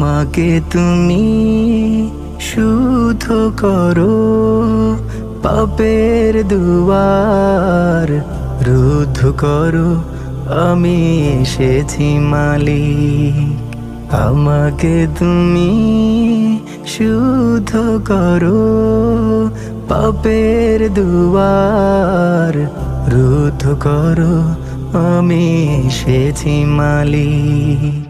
আমাকে তুমি শুদ্ধ করো পাপের দুয়ার। রুদ্ধ করো, আমি এসেছি মালিক। আমাকে তুমি শুদ্ধ করো পাপের দুয়ার। রুদ্ধ করো, আমি এসেছি মালিক।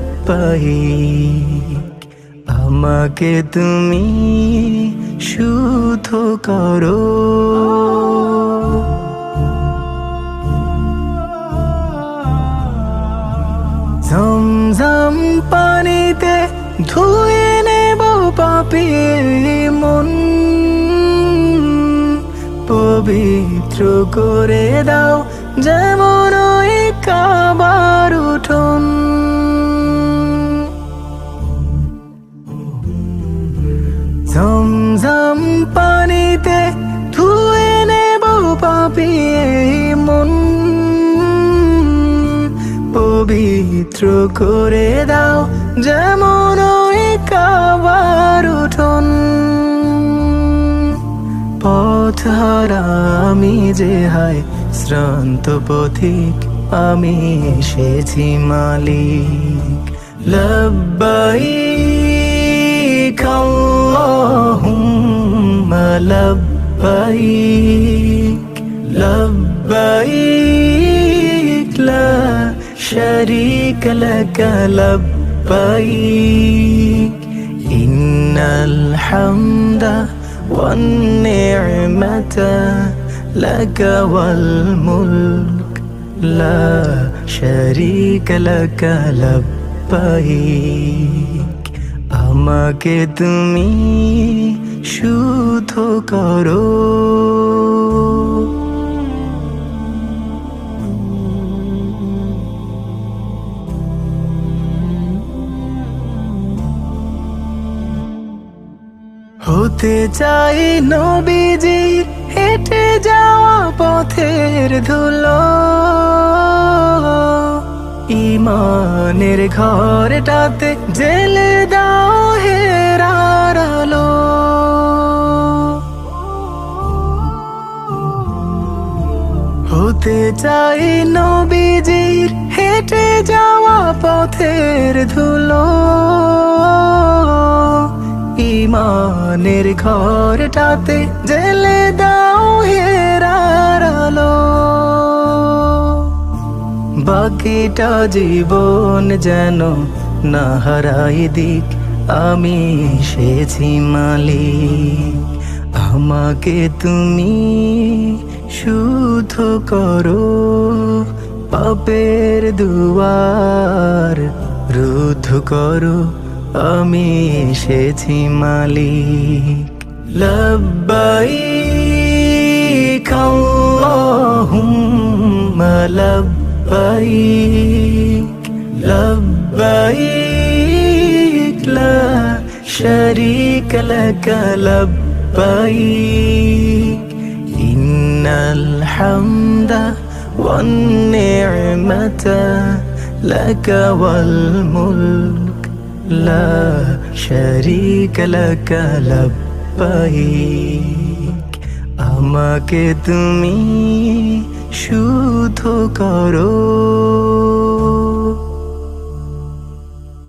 আমাকে তুমি শুদ্ধ করো। ঝমঝম পানিতে ধুয়ে নেব পাপি মন। পবিত্র করে দাও যেমন ওই কাবার উঠোন। ঝমঝম পানিতে ধুয়ে নেব পাপি মন। পবিত্র করে দাও যেমন ওই কাবার উঠোন। পথ আমি যে হায়, শ্রান্ত পথিক আমি এসেছি মালিক। লব্বাইক لبيك لبيك لا شريك لك لبيك إن الحمد والنعمة لك والملك لا شريك لك لبيك আমাকে তুমি শুদ্ধ করো হতে চাই নবীজি হেঁটে যাওয়া পথের ধুলো। ইমানের ঘরটাতে জেলে দাও হতে চাই নবীজির হেঁটে যাওয়া পথের ধুলো। ইমানের ঘরটাতে জেলে দাও হেরার বাকিটা জীবন যেন না হারাই দিক, আমি এসেছি মালিক। আমাকে তুমি শুদ্ধ করো পাপের দুয়ার, রুদ্ধ করো। আমি এসেছি মালিক। লব্বাই আল্লাহুম্মা লব্বাই লব্বাই লা শরীক إن الحمد والنعمة لك والملك لا شريك لك لبيك আমাকে তুমি শুদ্ধ করো